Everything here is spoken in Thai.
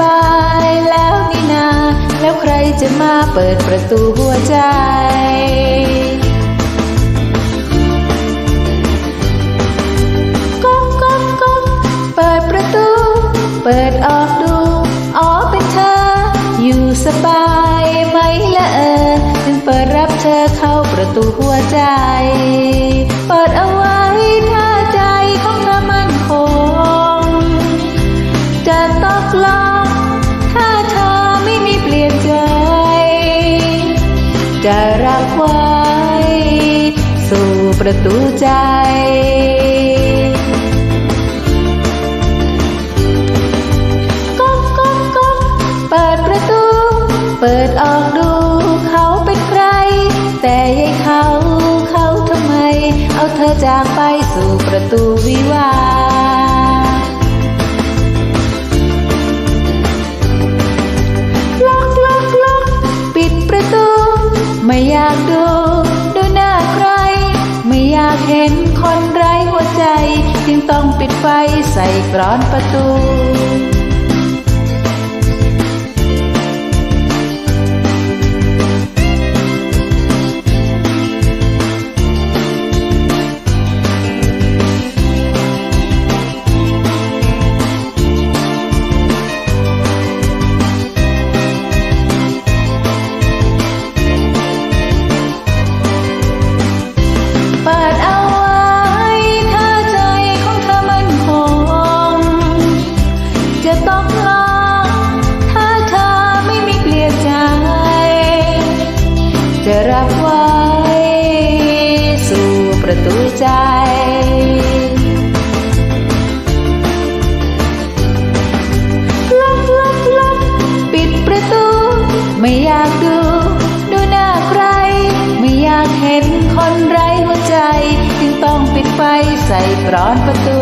บายแล้วนี่นา แล้วใครจะมาเปิดประตูหัวใจก๊อกก๊อกก๊อกเปิดประตู เปิดออกดู อ๋อเป็นเธอ อยู่สบายไหมละเออ จึงเปิดรับเธอเข้าประตูหัวใจ เปิดเอาไว้ สู่ประตูใจก๊อกก๊อกก๊อกเปิดประตู เปิดออกดูเขาเป็นใคร แต่ยายเขาเขาทำไม เอาเธอจากไปสู่ประตูวิวา ต้องปิดไฟใส่กรอนประตู ตูใจล็อกล็อกล็อกปิดประตู ไม่อยากดู ดูหน้าใคร ไม่อยากเห็นคนไร้หัวใจ จึงต้องปิดไฟใส่กรอนประตู